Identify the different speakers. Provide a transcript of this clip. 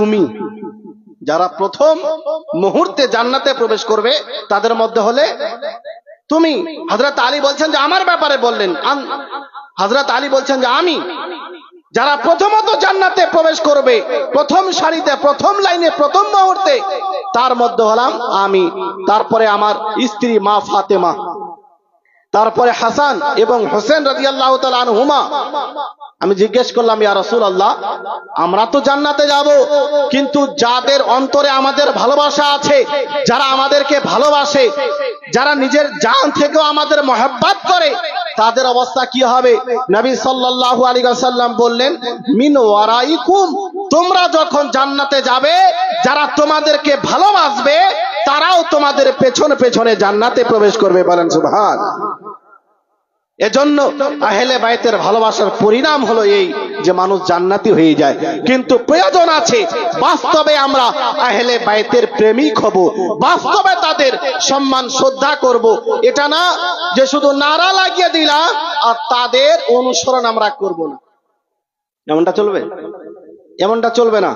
Speaker 1: তুমি, যারা প্রথম মুহূর্তে জান্নাতে প্রবেশ করবে, তাদের মধ্যে হলে তুমি। হজরত আলী বলছেন যে, আমার ব্যাপারে বললেন। হজরত আলী বলছেন যে, আমি, যারা প্রথমত জান্নাতে প্রবেশ করবে, প্রথম সারিতে, প্রথম লাইনে, প্রথম মুহূর্তে, তার মধ্যে হলাম আমি। তারপরে আমার স্ত্রী মা ফাতেমা, তারপরে হাসান এবং হোসেন রাজি আল্লাহ হুমা আমি জিজ্ঞেস করলাম, ইয়া রসুল আল্লাহ আমরা তো জান্নাতে যাব, কিন্তু যাদের অন্তরে আমাদের ভালোবাসা আছে, যারা আমাদেরকে ভালোবাসে, যারা নিজের জান থেকেও আমাদের মহাব্বাত করে, তাদের অবস্থা কি হবে? নবী সাল্লাল্লাহু আলাইহি ওয়াসাল্লাম বললেন, মিন ওয়ারাইকুম, তোমরা যখন জান্নাতে যাবে, যারা তোমাদেরকে ভালোবাসবে, তারাও তোমাদের পেছনে পেছনে জান্নাতে প্রবেশ করবে। বলেন, সুবহান। এজন্য আহেলে বাইতের ভালোবাসার পরিণাম হলো এই যে মানুষ জান্নাতি হয়ে যায়। কিন্তু প্রয়োজন আছে, বাস্তবে আমরা আহেলে বাইতের প্রেমিক হব, বাস্তবে তাদের সম্মান শ্রদ্ধা করব। এটা না যে শুধু নারা লাগিয়ে দিলাম আর তাদের অনুসরণ আমরা করব না। এমনটা চলবে? এমনটা চলবে না?